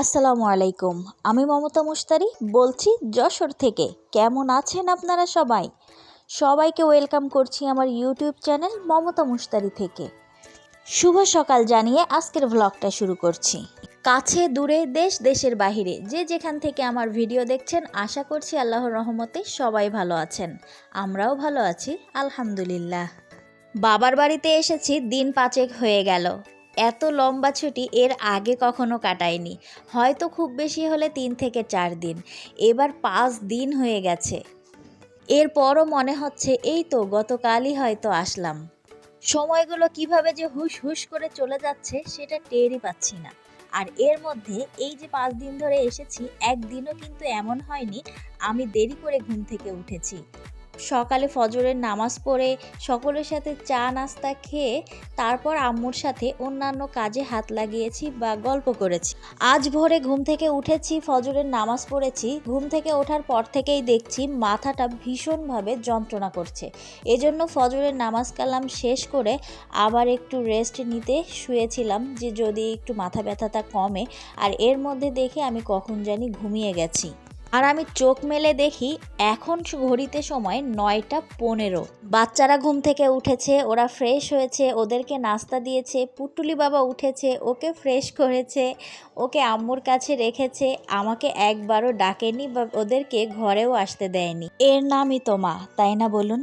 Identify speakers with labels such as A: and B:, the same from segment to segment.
A: আসসালামু আলাইকুম। আমি মমতা মুস্তারি বলছি যশোর থেকে। কেমন আছেন আপনারা সবাই? সবাইকে ওয়েলকাম করছি আমার ইউটিউব চ্যানেল মমতা মুস্তারি থেকে। শুভ সকাল জানিয়ে আজকের ভ্লগটা শুরু করছি। কাছে দূরে দেশ, দেশের বাহিরে, যে যেখান থেকে আমার ভিডিও দেখছেন, আশা করছি আল্লাহর রহমতে সবাই ভালো আছেন। আমরাও ভালো আছি, আলহামদুলিল্লাহ। বাবার বাড়িতে এসেছি, দিন পাঁচেক হয়ে গেল। এত লম্বা ছুটি এর আগে কখনো কাটায়নি। হয়তো খুব বেশি হলে তিন থেকে চার দিন। এবার পাঁচ দিন হয়ে গেছে। এরপরও মনে হচ্ছে, এই তো, গতকালই হয়তো আসলাম। সময়গুলো কীভাবে যে হুশ হুশ করে চলে যাচ্ছে, সেটা টেরই পাচ্ছি না। আর এর মধ্যে এই যে পাঁচ দিন ধরে এসেছি, একদিনও কিন্তু এমন হয়নি, আমি দেরি করে ঘুম থেকে উঠেছি। সকালে ফজরের নামাজ পড়ে সকলের সাথে চা নাস্তা খেয়ে তারপর আম্মুর সাথে অন্যান্য কাজে হাত লাগিয়েছি বা গল্প করেছি। আজ ভোরে ঘুম থেকে উঠেছি, ফজরের নামাজ পড়েছি। ঘুম থেকে ওঠার পর থেকেই দেখছি মাথাটা ভীষণভাবে যন্ত্রণা করছে। এজন্য ফজরের নামাজ কালাম শেষ করে আবার একটু রেস্ট নিতে শুয়েছিলাম যে যদি একটু মাথা ব্যথাটা কমে আর এর মধ্যে দেখে আমি কখন জানি ঘুমিয়ে গেছি। আর আমি চোখ মেলে দেখি এখন ঘড়িতে সময় নয়টা পনেরো। বাচ্চারা ঘুম থেকে উঠেছে, ওরা ফ্রেশ হয়েছে, ওদেরকে নাস্তা দিয়েছে, পুটুলি বাবা উঠেছে, ওকে ফ্রেশ করেছে, ওকে আম্মুর কাছে রেখেছে, আমাকে একবারও ডাকেনি বা ওদেরকে ঘরেও আসতে দেয়নি। এর নামই তো মা, তাই না বলুন?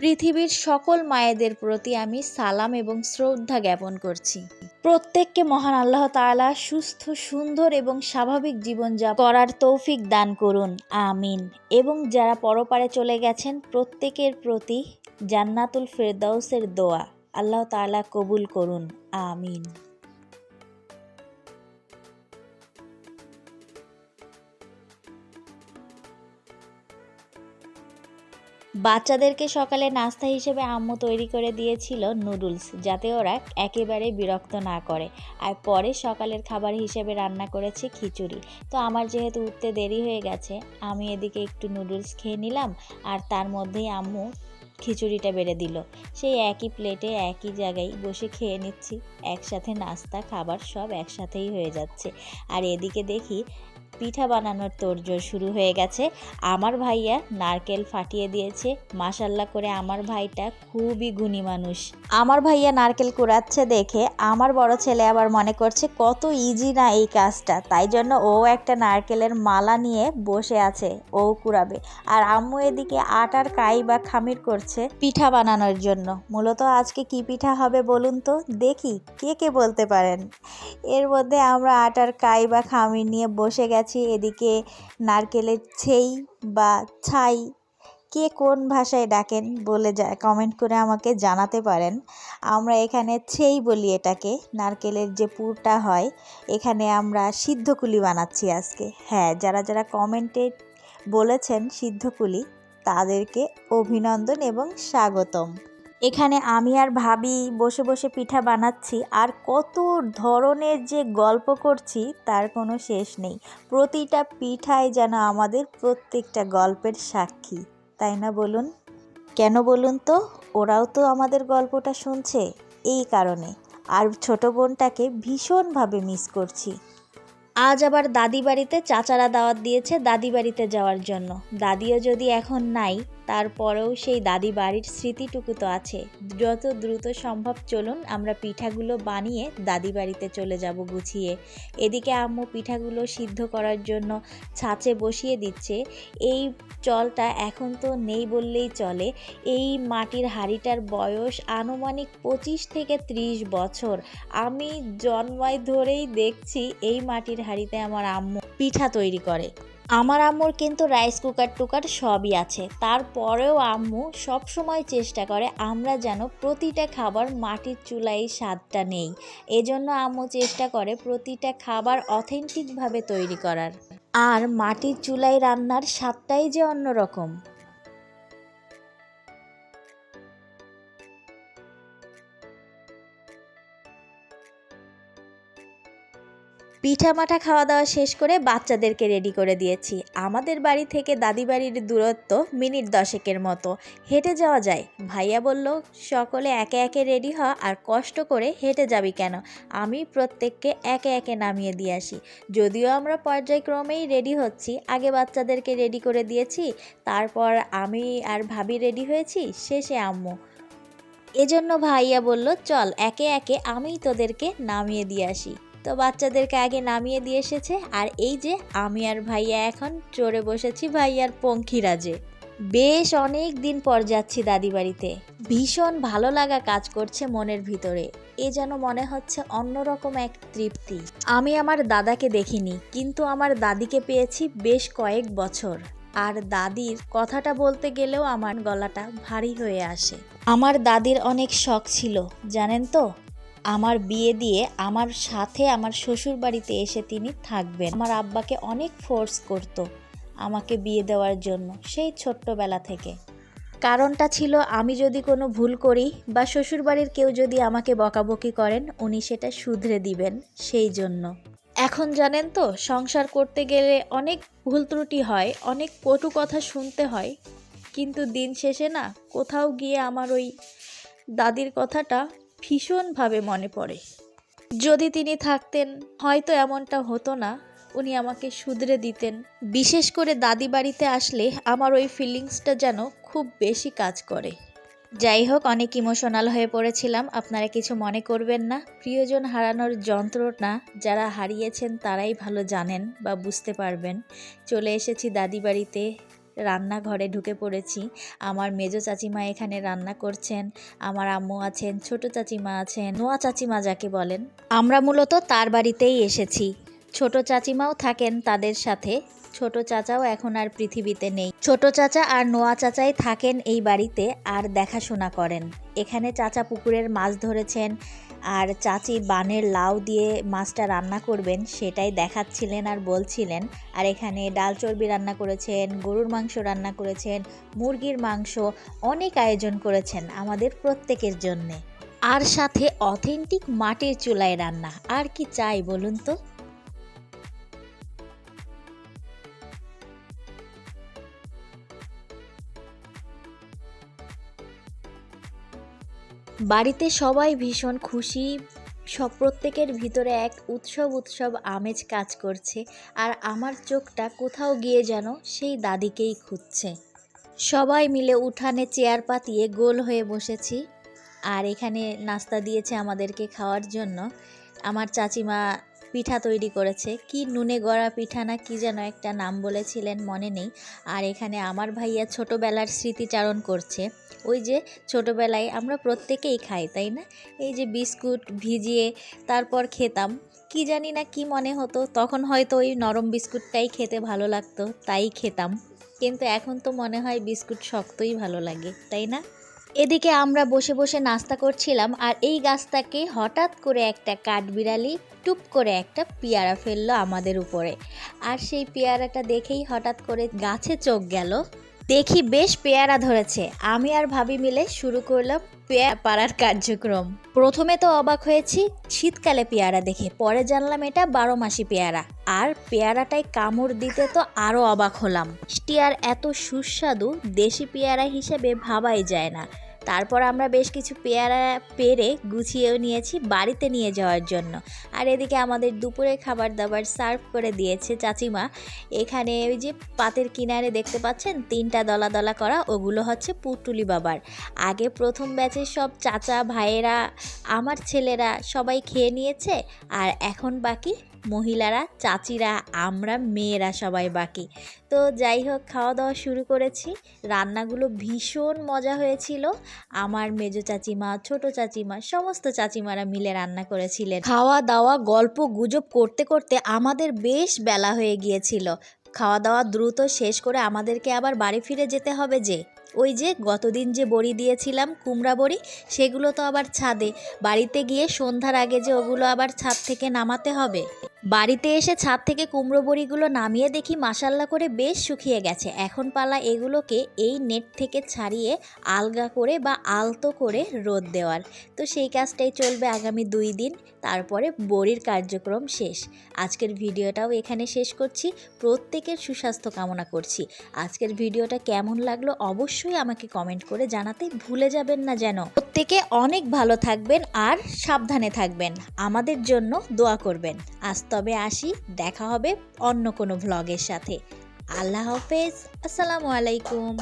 A: পৃথিবীর সকল মায়েদের প্রতি আমি সালাম এবং শ্রদ্ধা জ্ঞাপন করছি। প্রত্যেককে মহান আল্লাহ তালা সুস্থ, সুন্দর এবং স্বাভাবিক জীবনযাপন করার তৌফিক দান করুন। আমিন। এবং যারা পরপারে চলে গেছেন, প্রত্যেকের প্রতি জান্নাতুল ফেরদাউসের দোয়া আল্লাহ তালা কবুল করুন। আমিন। বাচ্চাদেরকে সকালে নাস্তা হিসেবে আম্মু তৈরি করে দিয়েছিল নুডলস, যাতে ওরা একেবারে বিরক্ত না করে। আর পরে সকালের খাবার হিসেবে রান্না করেছে খিচুড়ি। তো আমার যেহেতু উঠতে দেরি হয়ে গেছে, আমি এদিকে একটু নুডলস খেয়ে নিলাম, আর তার মধ্যেই আম্মু খিচুড়িটা বেড়ে দিল। সেই একই প্লেটে একই জায়গায় বসে খেয়ে নিচ্ছি। একসাথে নাস্তা, খাবার সব একসাথেই হয়ে যাচ্ছে। আর এদিকে দেখি পিঠা বানানোর তোড়জোড় শুরু হয়ে গেছে। আমার ভাইয়া নারকেল ফাটিয়ে দিয়েছে। মাসাল্লা করে আমার ভাইটা খুবই গুণী মানুষ। আমার ভাইয়া নারকেল কুড়াচ্ছে দেখে আমার বড় ছেলে আবার মনে করছে, কত ইজি না এই কাজটা। তাই জন্য ও একটা নারকেলের মালা নিয়ে বসে আছে, ও কুড়াবে। আর আম্মু এদিকে আটার কাই বা খামির করছে পিঠা বানানোর জন্য। মূলত আজকে কি পিঠা হবে বলুন তো? দেখি কে কে বলতে পারেন। এর মধ্যে আমরা আটার কাই বা খামির নিয়ে বসে গেছি। এদিকে নারকেলের ছেই বা ছাই, কে কোন ভাষায় ডাকেন বলে যা কমেন্ট করে আমাকে জানাতে পারেন। আমরা এখানে ছেই বলি এটাকে, নারকেলের যে পুরটা হয়, এখানে আমরা সিদ্ধকুলি বানাচ্ছি আজকে। হ্যাঁ যারা যারা কমেন্টে বলেছেন সিদ্ধকুলি, তাদেরকে অভিনন্দন এবং স্বাগতম। এখানে আমি আর ভাবি বসে বসে পিঠা বানাচ্ছি আর কত ধরনের যে গল্প করছি তার কোনো শেষ নেই। প্রতিটা পিঠাই যেন আমাদের প্রত্যেকটা গল্পের সাক্ষী, তাই না বলুন? কেন বলুন তো? ওরাও তো আমাদের গল্পটা শুনছে এই কারণে। আর ছোট বোনটাকে ভীষণভাবে মিস করছি। আজ আবার দাদি বাড়িতে চাচারা দাওয়াত দিয়েছে দাদি বাড়িতে যাওয়ার জন্য। দাদিও যদি এখন নাই তারপরেও সেই দাদি বাড়ির স্মৃতিটুকু তো আছে। যত দ্রুত সম্ভব চলুন, আমরা পিঠাগুলো বানিয়ে দাদি বাড়িতে চলে যাব গুছিয়ে। এদিকে আম্মু পিঠাগুলো সিদ্ধ করার জন্য ছাঁচে বসিয়ে দিচ্ছে। এই চলটা এখন তো নেই বললেই চলে। এই মাটির হাঁড়িটার বয়স আনুমানিক পঁচিশ থেকে ত্রিশ বছর। আমি জন্মায় ধরেই দেখছি এই মাটির হাঁড়িতে আমার আম্মু পিঠা তৈরি করে। আমার আম্মুর কিন্তু রাইস কুকার টুকার সবই আছে। তারপরেও আম্মু সব সময় চেষ্টা করে আমরা যেন প্রতিটা খাবার মাটির চুলায় স্বাদটা নেই। এজন্য আম্মু চেষ্টা করে প্রতিটা খাবার অথেন্টিকভাবে তৈরি করার। আর মাটির চুলাই রান্নার স্বাদটাই যে অন্যরকম। পিঠা মাঠা খাওয়া দাওয়া শেষ করে বাচ্চাদেরকে রেডি করে দিয়েছি। আমাদের বাড়ি থেকে দাদি বাড়ির দূরত্ব মিনিট দশেকের মতো। হেঁটে যাওয়া যায়। ভাইয়া বলল, সকলে একে একে রেডি হ, আর কষ্ট করে হেঁটে যাবি কেন? আমি প্রত্যেককে একে একে নামিয়ে দিয়ে আসি। যদিও আমরা পর্যায়ক্রমেই রেডি হচ্ছি, আগে বাচ্চাদেরকে রেডি করে দিয়েছি, তারপর আমি আর ভাবি রেডি হয়েছি, শেষে আম্মু। এজন্য ভাইয়া বলল, চল, একে একে আমিই তোদেরকে নামিয়ে দিয়ে আসি। তো বাচ্চাদেরকে আগে নামিয়ে দিয়ে এসেছে। আর এই যে, আমি আর ভাইয়া এখন চড়ে বসেছি ভাইয়ার পঙ্খিরাজে। বেশ অনেক দিন পর যাচ্ছি দাদি বাড়িতে। ভীষণ ভালো লাগা কাজ করছে মনের ভিতরে। এ যেন মনে হচ্ছে অন্যরকম এক তৃপ্তি। আমি আমার দাদাকে দেখিনি, কিন্তু আমার দাদিকে পেয়েছি বেশ কয়েক বছর। আর দাদির কথাটা বলতে গেলেও আমার গলাটা ভারী হয়ে আসে। আমার দাদির অনেক শখ ছিল, জানেন তো? আমার বিয়ে দিয়ে আমার সাথে আমার শ্বশুর বাড়িতে এসে তিনি থাকবেন। আমার আব্বাকে অনেক ফোর্স করত আমাকে বিয়ে দেওয়ার জন্য সেই ছোট্টবেলা থেকে। কারণটা ছিল আমি যদি কোনো ভুল করি বা শ্বশুর বাড়ির কেউ যদি আমাকে বকাবকি করেন, উনি সেটা শুধরে দিবেন সেই জন্য। এখন জানেন তো, সংসার করতে গেলে অনেক ভুল ত্রুটি হয়, অনেক কটু কথা শুনতে হয়। কিন্তু দিন শেষে না, কোথাও গিয়ে আমার ওই দাদির কথাটা ভীষণভাবে মনে পড়ে। যদি তিনি থাকতেন, হয়তো এমনটা হতো না, উনি আমাকে শুধরে দিতেন। বিশেষ করে দাদি বাড়িতে আসলে আমার ওই ফিলিংসটা যেন খুব বেশি কাজ করে। যাই হোক, অনেক ইমোশনাল হয়ে পড়েছিলাম। আপনারা কিছু মনে করবেন না। প্রিয়জন হারানোর যন্ত্রণা যারা হারিয়েছেন, তারাই ভালো জানেন বা বুঝতে পারবেন। চলে এসেছি দাদি বাড়িতে। রান্নাঘরে ঢুকে পড়েছি। আমার মেজো চাচিমা এখানে রান্না করছেন। আমার আম্মু আছেন, ছোট চাচিমা আছেন, নোয়া চাচিমা যাকে বলেন। আমরা মূলত তার বাড়িতেই এসেছি। ছোট চাচিমাও থাকেন তাদের সাথে। ছোট চাচাও এখন আর পৃথিবীতে নেই। ছোট চাচা আর নোয়া চাচাই থাকেন এই বাড়িতে আর দেখাশোনা করেন। এখানে চাচা পুকুরের মাছ ধরেছেন। আর চাচি বানের লাউ দিয়ে মাছটা রান্না করবেন, সেটাই দেখাচ্ছিলেন আর বলছিলেন। আর এখানে ডাল চর্বি রান্না করেছেন, গরুর মাংস রান্না করেছেন, মুরগির মাংস অনেক আয়োজন করেছেন আমাদের প্রত্যেকের জন্যে। আর সাথে অথেন্টিক মাটির চুলায় রান্না, আর কি চাই বলুন তো? বাড়িতে সবাই ভীষণ খুশি। সব প্রত্যেকের ভিতরে এক উৎসব উৎসব আমেজ কাজ করছে আর আমার চোখটা কোথাও গিয়ে যেন সেই দাদিকেই খুঁজছে। সবাই মিলে উঠানে চেয়ার পাতিয়ে গোল হয়ে বসেছি। আর এখানে নাস্তা দিয়েছে আমাদেরকে খাওয়ার জন্য। আমার চাচিমা পিঠা তৈরি করেছে। কি নুনে গড়া পিঠা না কি যেন একটা নাম বলেছিলেন, মনে নেই। আর এখানে আমার ভাইয়া ছোটোবেলার স্মৃতিচারণ করছে। ওই যে ছোটোবেলায় আমরা প্রত্যেকেই খাই, তাই না? এই যে বিস্কুট ভিজিয়ে তারপর খেতাম। কি জানি না কি মনে হতো, তখন হয়তো ওই নরম বিস্কুটটাই খেতে ভালো লাগতো, তাই খেতাম। কিন্তু এখন তো মনে হয় বিস্কুট শক্তই ভালো লাগে, তাই না? এদিকে আমরা বসে বসে নাস্তা করছিলাম আর এই গাছটাকে হঠাৎ করে একটা কাঠবিড়ালি টুপ করে একটা পেয়ারা ফেলল আমাদের উপরে। আর সেই পেয়ারাটা দেখেই হঠাৎ করে গাছে চোখ গেল। দেখি বেশ পেয়ারা ধরেছে। আমি আর ভাবি মিলে শুরু করলাম পেয়ারা পাড়ার কার্যক্রম। প্রথমে তো অবাক হয়েছি, শীতকালে পেয়ারা দেখে। পরে জানলাম এটা বারো মাসি পেয়ারা। আর পেয়ারাটায় কামড় দিতে তো আরও অবাক হলাম। স্টিয়ার আর এত সুস্বাদু, দেশি পেয়ারা হিসেবে ভাবাই যায় না। তারপর আমরা বেশ কিছু পেয়ারা পেরে গুছিয়েও নিয়েছি বাড়িতে নিয়ে যাওয়ার জন্য। আর এদিকে আমাদের দুপুরে খাবার দাবার সার্ভ করে দিয়েছে চাচিমা। এখানে ওই যে পাতের কিনারে দেখতে পাচ্ছেন, তিনটা দলা দলা করা, ওগুলো হচ্ছে পুটুলি বাবার। আগে প্রথম ব্যাচের সব চাচা, ভাইয়েরা, আমার ছেলেরা সবাই খেয়ে নিয়েছে, আর এখন বাকি মহিলারা, চাচিরা, আমরা, মেয়েরা সবাই বাকি। তো যাই হোক, খাওয়া দাওয়া শুরু করেছি। রান্নাগুলো ভীষণ মজা হয়েছিল। আমার মেজো চাচিমা, ছোট চাচিমা, সমস্ত চাচিমারা মিলে রান্না করেছিলেন। খাওয়া দাওয়া গল্প, গুজব করতে করতে আমাদের বেশ বেলা হয়ে গিয়েছিল। খাওয়া দাওয়া দ্রুত শেষ করে আমাদেরকে আবার বাড়ি ফিরে যেতে হবে যে। ওই যে গতদিন যে বড়ি দিয়েছিলাম, কুমড়া বড়ি, সেগুলো তো আবার ছাদে। বাড়িতে গিয়ে সন্ধ্যার আগে যে ওগুলো আবার ছাদ থেকে নামাতে হবে। বাড়িতে এসে ছাদ থেকে কুমড়ো বড়িগুলো নামিয়ে দেখি মাসাল্লা করে বেশ শুকিয়ে গেছে। এখন পালা এগুলোকে এই নেট থেকে ছাড়িয়ে আলগা করে বা আলতো করে রোদ দেওয়ার। তো সেই কাজটাই চলবে আগামী দুই দিন, তারপরে বড়ির কার্যক্রম শেষ। আজকের ভিডিওটাও এখানে শেষ করছি। প্রত্যেকের সুস্বাস্থ্য কামনা করছি। আজকের ভিডিওটা কেমন লাগল অবশ্যই আমাকে কমেন্ট করে জানাতে ভুলে যাবেন না যেন। প্রত্যেকে অনেক ভালো থাকবেন আর সাবধানে থাকবেন। আমাদের জন্য দোয়া করবেন। আজ তবে আসি দেখা হবে অন্য কোনো ভ্লগের সাথে। আল্লাহ হাফেজ আসসালামু আলাইকুম।